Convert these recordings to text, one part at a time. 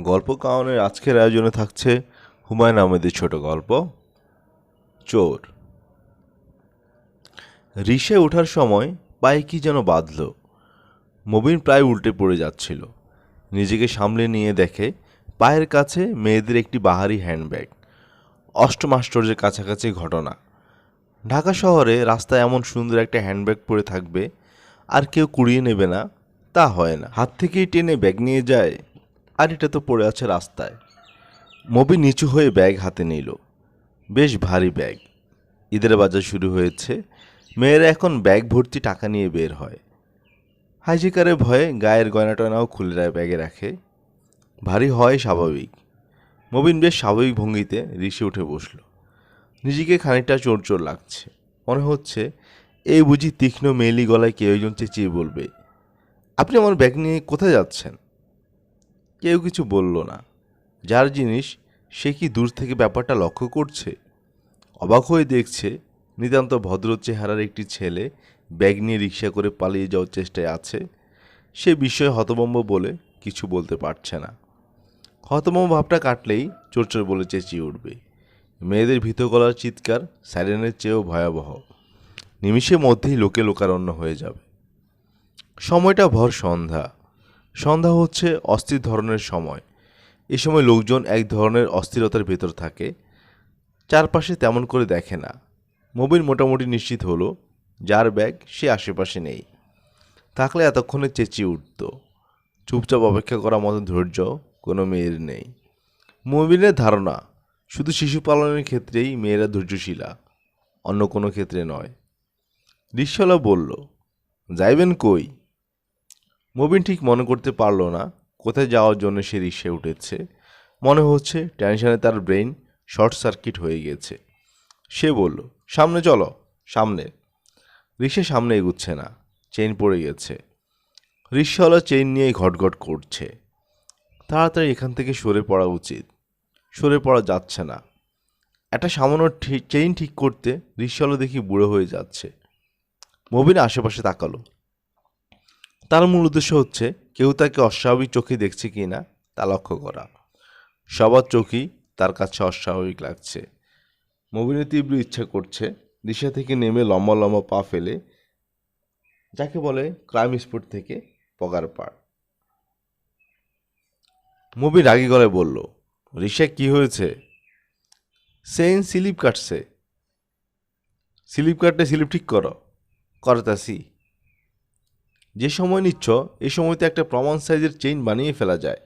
গল্প কাউনের আজকের আয়োজনে থাকছে হুমায়ুন আহমেদের ছোট গল্প, চোর। রিসে ওঠার সময় পায়ে কি যেন বাঁধল। মবিন প্রায় উল্টে পড়ে যাচ্ছিল। নিজেকে সামলে নিয়ে দেখে পায়ের কাছে মেয়েদের একটি বাহারি হ্যান্ডব্যাগ। অষ্টম আশ্চর্যের কাছাকাছি ঘটনা। ঢাকা শহরে রাস্তায় এমন সুন্দর একটা হ্যান্ডব্যাগ পরে থাকবে, আর কেউ কুড়িয়ে নেবে না, তা হয় না। হাত থেকেই টেনে ব্যাগ নিয়ে যায়। আর এটা তো পড়ে আছে রাস্তায়। মবি নিচু হয়ে ব্যাগ হাতে নিল। বেশ ভারী ব্যাগ। ঈদের বাজার শুরু হয়েছে। মেয়েরা এখন ব্যাগ ভর্তি টাকা নিয়ে বের হয়। হাইজিকারের ভয়ে গায়ের গয়না টয়নাও খুলে ব্যাগে রাখে। ভারী হয় স্বাভাবিক। মবিন বেশ স্বাভাবিক ভঙ্গিতে ঋষি উঠে বসল। নিজেকে খানিকটা চোর চোর লাগছে। মনে হচ্ছে, এই বুঝি তীক্ষ্ণ মেলি গলায় কেউ একজন চেঁচিয়ে বলবে, আপনি আমার ব্যাগ নিয়ে কোথায় যাচ্ছেন? কেউ কিছু বলল না। যার জিনিস সে কি দূর থেকে ব্যাপারটা লক্ষ্য করছে? অবাক হয়ে দেখছে নিতান্ত ভদ্র চেহারার একটি ছেলে ব্যাগ নিয়ে রিক্সা করে পালিয়ে যাওয়ার চেষ্টায় আছে। সে বিষয়ে হতবম্ব বলে কিছু বলতে পারছে না। হতবম্ব ভাবটা কাটলেই চোর চোর বলে চেঁচিয়ে উঠবে। মেয়েদের ভীত গলার চিৎকার সাইরেনের চেয়েও ভয়াবহ। নিমিষের মধ্যেই লোকে লোকারণ্য হয়ে যাবে। সময়টা ভর সন্ধ্যা। সন্ধ্যা হচ্ছে অস্থির ধরনের সময়। এ সময় লোকজন এক ধরনের অস্থিরতার ভেতর থাকে, চারপাশে তেমন করে দেখে না। মবিন মোটামুটি নিশ্চিত হলো, যার ব্যাগ সে আশেপাশে নেই। থাকলে এতক্ষণে চেঁচিয়ে উঠত, চুপচাপ অপেক্ষা করার মতো ধৈর্য কোনো মেয়ের নেই। মবিনের ধারণা, শুধু শিশু পালনের ক্ষেত্রেই মেয়েরা ধৈর্যশীলা, অন্য কোনো ক্ষেত্রে নয়। রিক্সাওয়ালা বলল, যাইবেন কই? মবিন ঠিক মনে করতে পারল না কোথায় যাওয়ার জন্য সে রিক্সায় উঠেছে। মনে হচ্ছে টেনশনে তার ব্রেন শর্ট সার্কিট হয়ে গেছে। সে বলল, সামনে চলো, সামনে। রিক্সা সামনে এগুচ্ছে না, চেইন পড়ে গেছে। রিক্সাওয়ালা চেইন নিয়ে ঘটঘট করছে। তাড়াতাড়ি এখান থেকে সরে পড়া উচিত, সরে পড়া যাচ্ছে না। একটা সামান্য চেইন ঠিক করতে রিক্সাওয়ালা দেখি বুড়ো হয়ে যাচ্ছে। মবিন আশেপাশে তাকালো তার মূল উদ্দেশ্য হচ্ছে, কেউ তাকে অস্বাভাবিক চোখে দেখছে কি না, তা লক্ষ্য করা। সবার চোখই তার কাছে অস্বাভাবিক লাগছে। মবিনের তীব্র ইচ্ছা করছে, দিশা থেকে নেমে লম্বা লম্বা পা ফেলে, যাকে বলে ক্রাইম স্পট থেকে পগার পার। মুভি রাগি গলায় বলল রিসা কি হয়েছে? সেইন স্লিপ কাটছে। স্লিপ কাটলে স্লিপ ঠিক করো। করতাসি যে সময় নিচ্ছ এই সময়তে একটা প্রমাণ সাইজের চেইন বানিয়ে ফেলা যায়।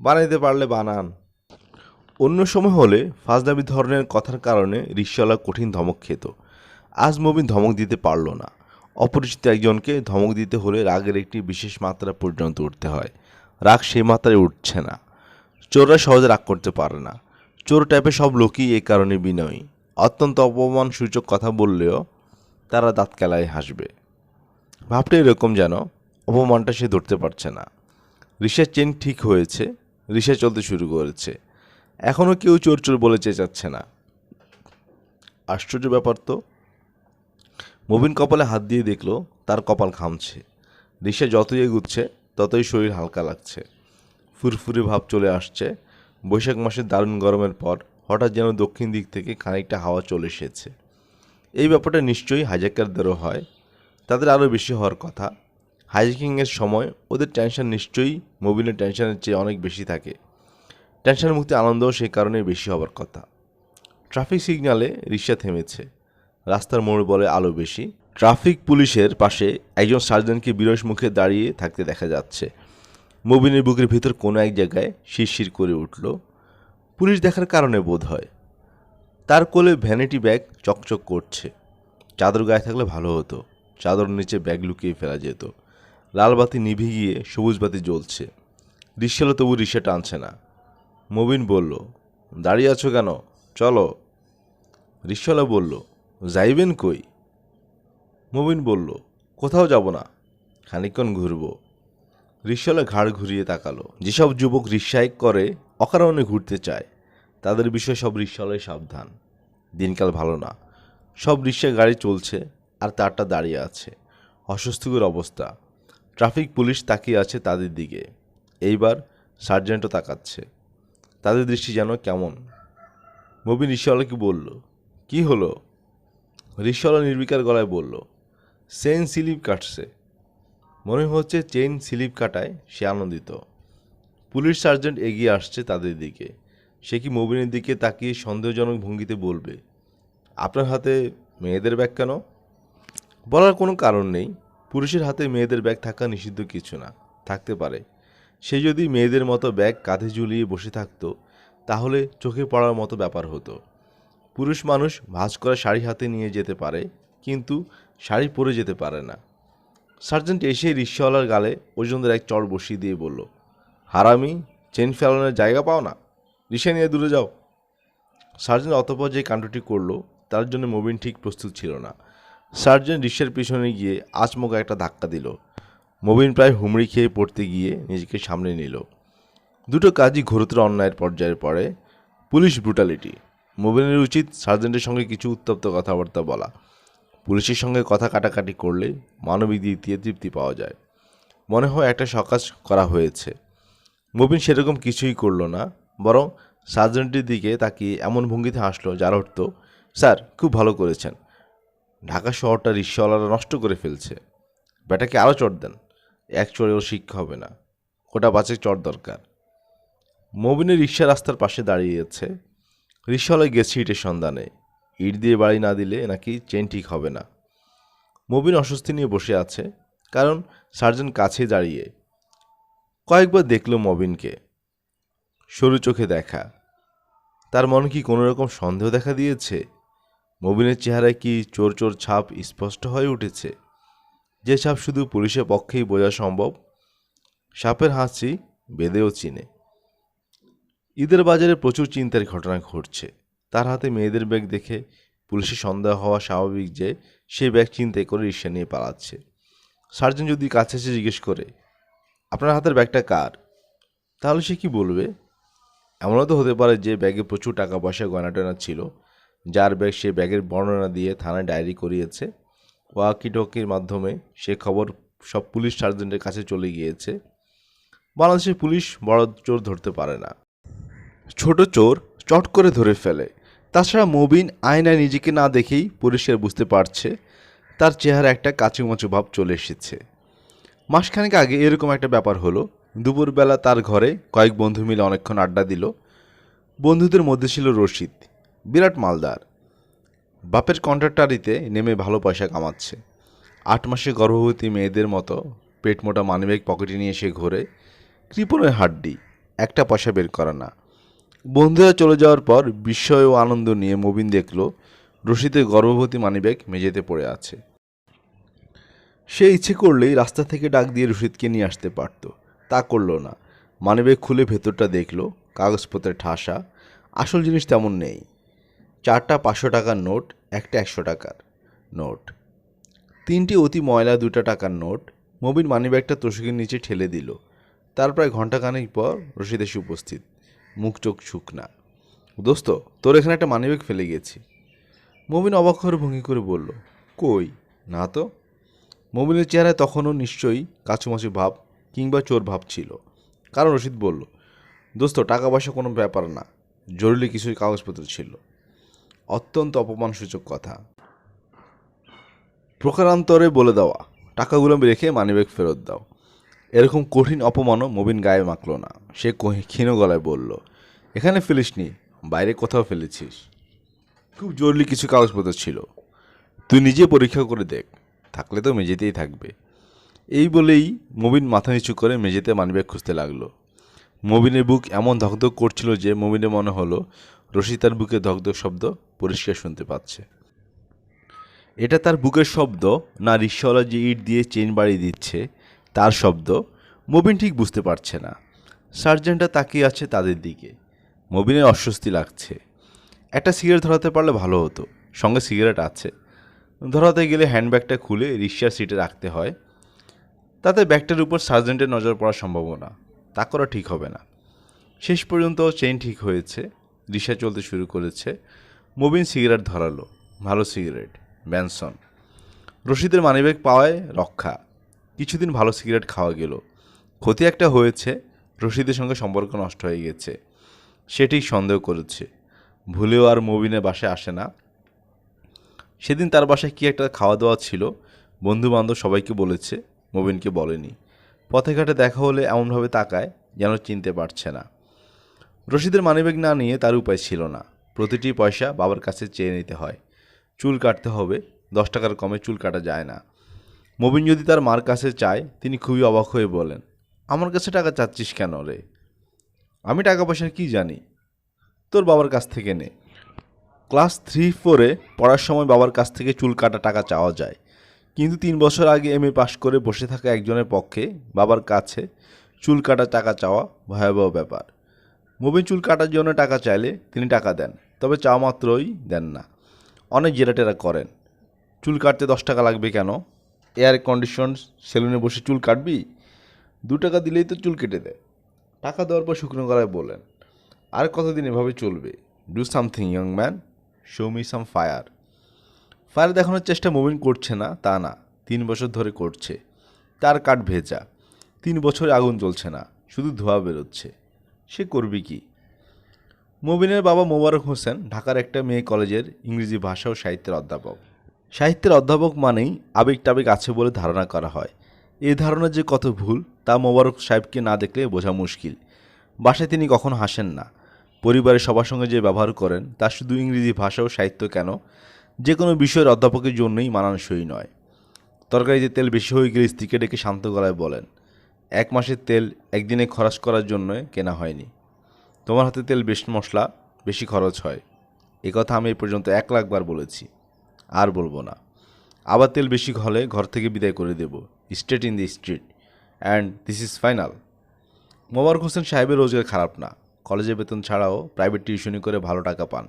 বানাইতে পারলে বানান। অন্য সময় হলে ফাজদাবি ধরনের কথার কারণে রিক্সাওয়ালা কঠিন ধমক খেত। আজ মবিন ধমক দিতে পারল না। অপরিচিত একজনকে ধমক দিতে হলে রাগের একটি বিশেষ মাত্রা পর্যন্ত উঠতে হয়। রাগ সেই মাত্রায় উঠছে না। চোররা সহজে রাগ করতে পারে না। চোর টাইপের সব লোকই এই কারণে বিনয়ী। অত্যন্ত অপমান সূচক কথা বললেও তারা দাঁত কেলায় হাসবে। ভাবটা এরকম যেন অপমানটা সে ধরতে পারছে না। রিসের চেন ঠিক হয়েছে রিসে চলতে শুরু করেছে। এখনও কেউ চোর চোর বলে চেঁচাচ্ছে না। আশ্চর্য ব্যাপার তো। মবিন কপালে হাত দিয়ে দেখল, তার কপাল ঘামছে রিসা যতই এগুচ্ছে, ততই শরীর হালকা লাগছে। ফুরফুরে ভাব চলে আসছে। বৈশাখ মাসের দারুণ গরমের পর হঠাৎ যেন দক্ষিণ দিক থেকে খানিকটা হাওয়া চলে এসেছে। এই ব্যাপারটা নিশ্চয়ই হাইজ্যাকারদেরও হয়। তাদের আরও বেশি হওয়ার কথা। হাইজ্যাকিংয়ের সময় ওদের টেনশন নিশ্চয়ই মোবিলের টেনশনের চেয়ে অনেক বেশি থাকে। টেনশন মুক্তি আনন্দও সেই কারণে বেশি হওয়ার কথা। ট্রাফিক সিগন্যালে রিক্সা থেমেছে। রাস্তার মোড় বলে আলো বেশি। ট্রাফিক পুলিশের পাশে একজন সার্জনকে বিরস মুখে দাঁড়িয়ে থাকতে দেখা যাচ্ছে। মোবিনের বুকের ভিতর কোনো এক জায়গায় শিরশির করে উঠল। পুলিশ দেখার কারণে বোধ হয়। তার কোলে ভ্যানিটি ব্যাগ চকচক করছে। চাদর গায়ে থাকলে ভালো হতো। চাদর নিচে ব্যাগ লুকিয়ে ফেলা যেত। লাল বাতি নিভে গিয়ে সবুজ বাতি জ্বলছে। রিক্সালো তবু রিক্সা টানছে না। মবিন বলল, দাঁড়িয়ে আছো কেন? চলো। রিক্সাওয়ালা বলল, যাইবেন কই? মবিন বলল, কোথাও যাব না। খানিকক্ষণ ঘুরবো। রিক্সাওয়ালা ঘাড় ঘুরিয়ে তাকালো। যেসব যুবক রিক্সায় করে, অকারণে ঘুরতে চায়, তাদের বিষয়ে সব রিক্সাওয়ালাই সাবধান। দিনকাল ভালো না। সব রিক্সা গাড়ি চলছে আর তারটা দাঁড়িয়ে আছে। অস্বস্তিকর অবস্থা। ট্রাফিক পুলিশ তাকিয়ে আছে তাদের দিকে। এইবার সার্জেন্টও তাকাচ্ছে। তাদের দৃষ্টি যেন কেমন। মবিন রিক্সাওয়ালাকে বলল? কি হলো? রিক্সাওয়ালা নির্বিকার গলায় বলল, চেইন স্লিপ কাটছে। মনে হচ্ছে চেন স্লিপ কাটায় সে আনন্দিত। পুলিশ সার্জেন্ট এগিয়ে আসছে তাদের দিকে। সে কি মবিনের দিকে তাকিয়ে সন্দেহজনক ভঙ্গিতে বলবে, আপনার হাতে মেয়েদের ব্যাগ কেন? বলার কোনো কারণ নেই। পুরুষের হাতে মেয়েদের ব্যাগ থাকা নিষিদ্ধ কিছু না। থাকতে পারে। সে যদি মেয়েদের মতো ব্যাগ কাঁধে ঝুলিয়ে বসে থাকতো, তাহলে চোখে পড়ার মতো ব্যাপার হতো। পুরুষ মানুষ ভাঁজ করা শাড়ি হাতে নিয়ে যেতে পারে, কিন্তু শাড়ি পরে যেতে পারে না। সার্জেন্ট এসে রিক্সাওয়ালার গালে ওজনদের এক চড় বসিয়ে দিয়ে বলল, হারামি, চেন ফেলানোর জায়গা পাও না? রিক্সা নিয়ে দূরে যাও। সার্জেন্ট অতপর যে কাণ্ডটি করল, তার জন্য মোবিন ঠিক প্রস্তুত ছিল না। সার্জেন্ট রিক্সার পিছনে গিয়ে আচমকা একটা ধাক্কা দিল। মবিন প্রায় হুমড়ি খেয়ে পড়তে গিয়ে নিজেকে সামনে নিল। দুটো কাজই ঘোরতর অন্যায়ের পর্যায়ে পড়ে। পুলিশ ব্রুটালিটি মোবিনের উচিত সার্জেন্টের সঙ্গে কিছু উত্তপ্ত কথাবার্তা বলা। পুলিশের সঙ্গে কথা কাটাকাটি করলে মানবিক দিক দিয়ে তৃপ্তি পাওয়া যায়। মনে হয় একটা সকাজ করা হয়েছে। মবিন সেরকম কিছুই করল না, বরং সার্জেন্টের দিকে তাকিয়ে এমন ভঙ্গিতে হাসলো, যার অর্থ, স্যার, খুব ভালো করেছেন। ঢাকা শহরটা রিক্সাওয়ালারা নষ্ট করে ফেলছে। ব্যাটাকে আরও চট দেন। এক চড়ে চড়েও শিক্ষা হবে না। কোটা পাঁচেক চট দরকার। মবিনের রিক্সা রাস্তার পাশে দাঁড়িয়েছে। রিক্সাওয়ালা গেছে ইটের সন্ধানে। ইট দিয়ে বাড়ি না দিলে নাকি চেন ঠিক হবে না। মবিন অস্বস্তি নিয়ে বসে আছে, কারণ সার্জন কাছে দাঁড়িয়ে। কয়েকবার দেখল মবিনকে। সরু চোখে দেখা। তার মনে কি কোনো রকম সন্দেহ দেখা দিয়েছে? মবিনের চেহারায় কি চোর চোর ছাপ স্পষ্ট হয়ে উঠেছে? যে ছাপ শুধু পুলিশের পক্ষেই বোঝা সম্ভব, সাপের হাসি বেঁধেও চিনে। ঈদের বাজারে প্রচুর চিন্তার ঘটনা ঘটছে। তার হাতে মেয়েদের ব্যাগ দেখে পুলিশের সন্দেহ হওয়া স্বাভাবিক যে সে ব্যাগ চিন্তাই করে রিক্সা নিয়ে পালাচ্ছে। সার্জন যদি কাছে এসে জিজ্ঞেস করে, আপনার হাতের ব্যাগটা কার? তাহলে সে কি বলবে? এমনও তো হতে পারে যে ব্যাগে প্রচুর টাকা পয়সা গয়না টয়না ছিল। যার ব্যাগ সে ব্যাগের বর্ণনা দিয়ে থানায় ডায়েরি করিয়েছে। ওয়াকিটকির মাধ্যমে সে খবর সব পুলিশ সার্জেন্টের কাছে চলে গিয়েছে। বাংলাদেশের পুলিশ বড় চোর ধরতে পারে না। ছোট চোর চট করে ধরে ফেলে। তাছাড়া মবিন আয়নায় নিজেকে না দেখেই পরিষ্কার বুঝতে পারছে, তার চেহারা একটা কাচুমাচু ভাব চলে এসেছে। মাসখানেক আগে এরকম একটা ব্যাপার হলো। দুপুরবেলা তার ঘরে কয়েক বন্ধু মিলে অনেকক্ষণ আড্ডা দিল। বন্ধুদের মধ্যে ছিল রশিদ। বিরাট মালদার। বাপের কন্ট্রাক্টারিতে নেমে ভালো পয়সা কামাচ্ছে। আট মাসে গর্ভবতী মেয়েদের মতো পেট মোটা মানিব্যাগ পকেটে নিয়ে এসে ঘোরে কৃপণের হাড্ডি, একটা পয়সা বের করে না। বন্ধুরা চলে যাওয়ার পর বিস্ময় ও আনন্দ নিয়ে মবিন দেখল রশিদের গর্ভবতী মানিব্যাগ মেঝেতে পড়ে আছে। সে ইচ্ছে করলেই রাস্তা থেকে ডাক দিয়ে রশিদকে নিয়ে আসতে পারত। তা করল না। মানিব্যাগ খুলে ভেতরটা দেখল, কাগজপত্রের ঠাসা। আসল জিনিস তেমন নেই। চারটা পাঁচশো টাকার নোট, একটা একশো টাকার নোট। তিনটি অতি ময়লা দুটা টাকার নোট। মবিন মানিব্যাগটা তোষকের নিচে ঠেলে দিল। তার প্রায় ঘন্টাখানেক পর রশিদ এসে উপস্থিত। মুখ চোখ শুকনা। দোস্ত, তোর এখানে একটা মানিব্যাগ ফেলে গেছি। মবিন অবাক করে ভঙ্গি করে বলল, কই? না তো? মবিনের চেহারায় তখনও নিশ্চয়ই কাছুমাছু ভাব কিংবা চোর ভাব ছিল। কারণ রশিদ বলল, দোস্ত, টাকা পয়সা কোনো ব্যাপার না। জরুরি কিছু কাগজপত্র ছিল। অত্যন্ত অপমানসূচক কথা। প্রকারান্তরে বলে দেওয়া, টাকাগুলো রেখে মানিব্যাগ ফেরত দাও। এরকম কঠিন অপমানও মবিন গায়ে মাখল না। সে ক্ষীণ গলায় বলল, এখানে ফেলিসনি বাইরে কোথাও ফেলেছিস। খুব জরুরি কিছু কাগজপত্র ছিল। তুই নিজে পরীক্ষা করে দেখ, থাকলে তো মেঝেতেই থাকবে। এই বলেই মবিন মাথা নিচু করে মেঝেতে মানিব্যাগ খুঁজতে লাগল। মবিনের বুক এমন ধকধক করছিল যে মবিনের মনে হলো রশি তার বুকে ধকধক শব্দ পরিষ্কার শুনতে পাচ্ছে। এটা তার বুকের শব্দ, না রিক্সাওয়ালা যে ইট দিয়ে চেন বাড়িয়ে দিচ্ছে, তার শব্দ। মবিন ঠিক বুঝতে পারছে না। সার্জেন্টটা তাকিয়ে আছে তাদের দিকে। মবিনের অস্বস্তি লাগছে। একটা সিগারেট ধরাতে পারলে ভালো হতো। সঙ্গে সিগারেট আছে। ধরাতে গেলে হ্যান্ডব্যাগটা খুলে রিক্সার সিটে রাখতে হয়। তাতে ব্যাগটার উপর সার্জেন্টের নজর পড়ার সম্ভাবনা। তা করা ঠিক হবে না। শেষ পর্যন্ত চেন ঠিক হয়েছে। রিক্সা চলতে শুরু করেছে। মবিন সিগারেট ধরালো। ভালো সিগারেট, ব্যানসন। রশিদের মানিব্যাগ পাওয়ায় রক্ষা। কিছুদিন ভালো সিগারেট খাওয়া গেল। ক্ষতি একটা হয়েছে, রশিদের সঙ্গে সম্পর্ক নষ্ট হয়ে গেছে। সে ঠিক সন্দেহ করেছে। ভুলেও আর মবিনের বাসায় আসে না। সেদিন তার বাসায় কি একটা খাওয়া দাওয়া ছিল বন্ধু বান্ধব সবাইকে বলেছে, মবিনকে বলেনি। পথে ঘাটে দেখা হলে এমনভাবে তাকায়, যেন চিনতে পারছে না। রশিদের মানিব্যাগ না নিয়ে তার উপায় ছিল না। প্রতিটি পয়সা বাবার কাছে চেয়ে নিতে হয়। চুল কাটতে হবে, দশ টাকার কমে চুল কাটা যায় না। মবিন যদি তার মার কাছে চায়, তিনি খুবই অবাক হয়ে বলেন, আমার কাছে টাকা চাচ্ছিস কেন রে? আমি টাকা পয়সার কি জানি? তোর বাবার কাছ থেকে নে। ক্লাস থ্রি ফোরে পড়ার সময় বাবার কাছ থেকে চুল কাটা টাকা চাওয়া যায়। কিন্তু তিন বছর আগে এম এ পাশ করে বসে থাকা একজনের পক্ষে বাবার কাছে চুল কাটা টাকা চাওয়া ভয়াবহ ব্যাপার। মুবিন চুল কাটার জন্য টাকা চাইলে তিনি টাকা দেন। তবে চা মাত্রই দেন না। অনেক জেরাটেরা করেন। চুল কাটতে দশ টাকা লাগবে কেন? এয়ার কন্ডিশন সেলুনে বসে চুল কাটবি? দু টাকা দিলেই তো চুল কেটে দেয়। টাকা দেওয়ার পর শুকনো গলায় বলেন আর কতদিন এভাবে চলবে। Do something young man show me some fire fire দেখানোর চেষ্টা মুভিন করছে না, তা না। তিন বছর ধরে করছে। তার কাঠ ভেজা। তিন বছরে আগুন জ্বলছে না। শুধু ধোঁয়া বেরোচ্ছে। সে করবে কি? মুবিনের বাবা মোবারক হোসেন ঢাকার একটা মেয়ে কলেজের ইংরেজি ভাষা ও সাহিত্যের অধ্যাপক। সাহিত্যের অধ্যাপক মানেই আবেগ টাবেগ আছে বলে ধারণা করা হয়। এই ধারণা যে কত ভুল, তা মোবারক সাহেবকে না দেখলে বোঝা মুশকিল। বাসায় তিনি কখনো হাসেন না। পরিবারের সবার সঙ্গে যে ব্যবহার করেন, তা শুধু ইংরেজি ভাষা ও সাহিত্য কেন? যে কোনো বিষয়ের অধ্যাপকের জন্যই মানানসই নয়। তরকারিতে তেল বেশি হয়ে গেলে স্ত্রীকে ডেকে শান্ত গলায় বলেন, এক মাসের তেল একদিনে খরচ করার জন্য কেনা হয়নি। তোমার হাতে তেল বেশি মশলা, বেশি খরচ হয়। এ কথা আমি এ পর্যন্ত এক লাখবার বলেছি। আর বলব না। আবার তেল বেশি হলে ঘর থেকে বিদায় করে দেব। Straight in the street and this is final Mobarak Hossain সাহেবের রোজগার খারাপ না। কলেজের বেতন ছাড়াও প্রাইভেট টিউশনি করে ভালো টাকা পান।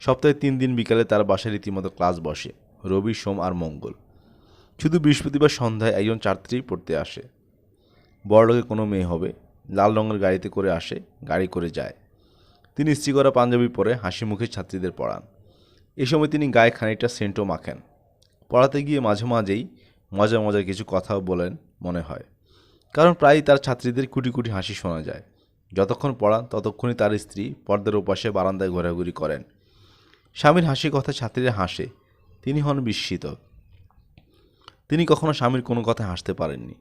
সপ্তাহে তিন দিন বিকালে তার বাসায় রীতিমতো ক্লাস বসে। রবি, সোম আর মঙ্গল। শুধু বৃহস্পতিবার সন্ধ্যায় একজন ছাত্রী পড়তে আসে। বড়লোকে কোনো মেয়ে হবে। লাল রঙের গাড়িতে করে আসে, গাড়ি করে যায়। তিনি ইস্ত্রি করা পাঞ্জাবি পরে হাসি মুখে ছাত্রীদের পড়ান। এ সময় তিনি গায়ে খানিকটা সেন্টও মাখেন। পড়াতে গিয়ে মাঝে মাঝেই মজা মজার কিছু কথাও বলেন মনে হয়। কারণ প্রায়ই তার ছাত্রীদের কুটি কুটি হাসি শোনা যায়। যতক্ষণ পড়ান, ততক্ষণই তার স্ত্রী পর্দার ওপাশে বারান্দায় ঘোরাঘুরি করেন। স্বামীর হাসির কথা ছাত্রীরা হাসে। তিনি হন বিস্মিত। তিনি কখনো স্বামীর কোনো কথায় হাসতে পারেননি।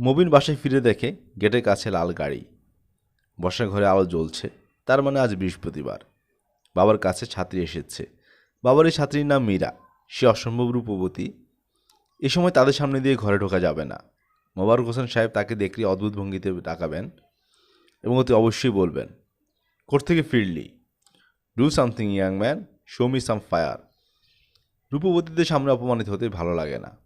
মবিন বাসায় ফিরে দেখে গেটের কাছে লাল গাড়ি। বসার ঘরে আলো জ্বলছে, তার মানে আজ বৃহস্পতিবার। বাবার কাছে ছাত্রী এসেছে। বাবার এই ছাত্রীর নাম মীরা। সে অসম্ভব রূপবতী। এ সময় তাদের সামনে দিয়ে ঘরে ঢোকা যাবে না। মোবারক হোসেন সাহেব তাকে দেখলে অদ্ভুত ভঙ্গিতে ডাকাবেন এবং অতি অবশ্যই বলবেন থেকে ফিরলি? Do something young man show me some fire রূপবতীদের সামনে অপমানিত হতে ভালো লাগে না।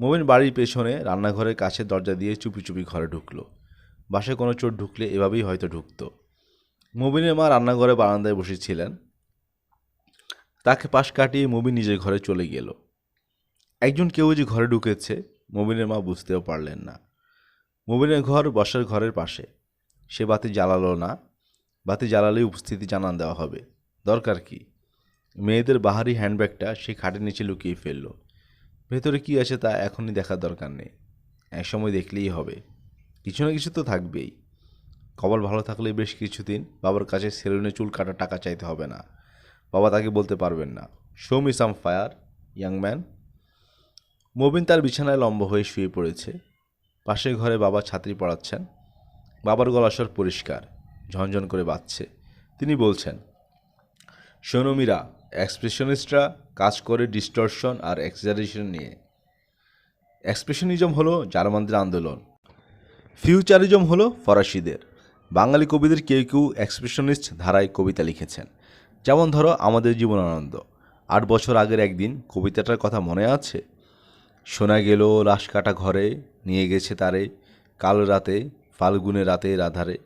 মোবিন বাড়ির পেছনে রান্নাঘরের কাছে দরজা দিয়ে চুপি চুপি ঘরে ঢুকলো। বাসে কোনো চোর ঢুকলে এভাবেই হয়তো ঢুকতো। মুবিনের মা রান্নাঘরে বারান্দায় বসেছিলেন। তাকে পাশ কাটিয়ে মুবিন নিজের ঘরে চলে গেল। একজন কেউ যে ঘরে ঢুকেছে মুবিনের মা বুঝতেও পারলেন না। মুবিনের ঘর বসার ঘরের পাশে। সে বাতি জ্বালালো না। বাতি জ্বালালেই উপস্থিতি জানান দেওয়া হবে। দরকার কি? মেয়েদের বাহারি হ্যান্ডব্যাগটা সে খাটের নিচে লুকিয়ে ফেলল। ভেতরে কি আছে তা এখনই দেখার দরকার নেই। এক সময় দেখলেই হবে। কিছু না কিছু তো থাকবেই। কপাল ভালো থাকলে বেশ কিছুদিন বাবার কাছে সেলুনে চুল কাটা টাকা চাইতে হবে না। বাবা তাকে বলতে পারবেন না। Show me some fire young man Mobin তার বিছানায় লম্বা হয়ে শুয়ে পড়েছে। পাশের ঘরে বাবা ছাত্রী পড়াচ্ছেন। বাবার গলাস্বর পরিষ্কার, ঝনঝন করে বাজছে। তিনি বলছেন সোনমিরা এক্সপ্রেশনিস্টরা কাজ করে ডিস্টরশন আর এক্সাজারেশন নিয়ে। এক্সপ্রেশনিজম হলো জার্মানদের আন্দোলন। ফিউচারিজম হলো ফরাসিদের। বাঙালি কবিদের কেউ কেউ এক্সপ্রেশনিস্ট ধারায় কবিতা লিখেছেন। যেমন ধরো আমাদের জীবনানন্দ। আট বছর আগের একদিন কবিতাটার কথা মনে আছে? শোনা গেল লাশ কাটা ঘরে, নিয়ে গেছে তারে, কাল রাতে ফাল্গুনে রাতে রাধারে।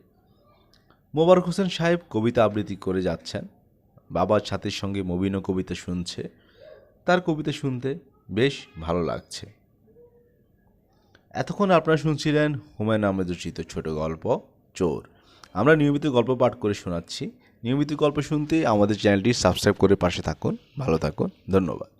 মোবারক হোসেন সাহেব কবিতা আবৃত্তি করে যাচ্ছেন। বাবার ছাতির সঙ্গে মবিনও কবিতা শুনছে। তার কবিতা শুনতে বেশ ভালো লাগছে। এতক্ষণ আপনারা শুনছিলেন হুমায়ুন আহমেদ রচিত ছোট গল্প, চোর। আমরা নিয়মিত গল্প পাঠ করে শোনাচ্ছি। নিয়মিত গল্প শুনতে আমাদের চ্যানেলটি সাবস্ক্রাইব করে পাশে থাকুন। ভালো থাকুন। ধন্যবাদ।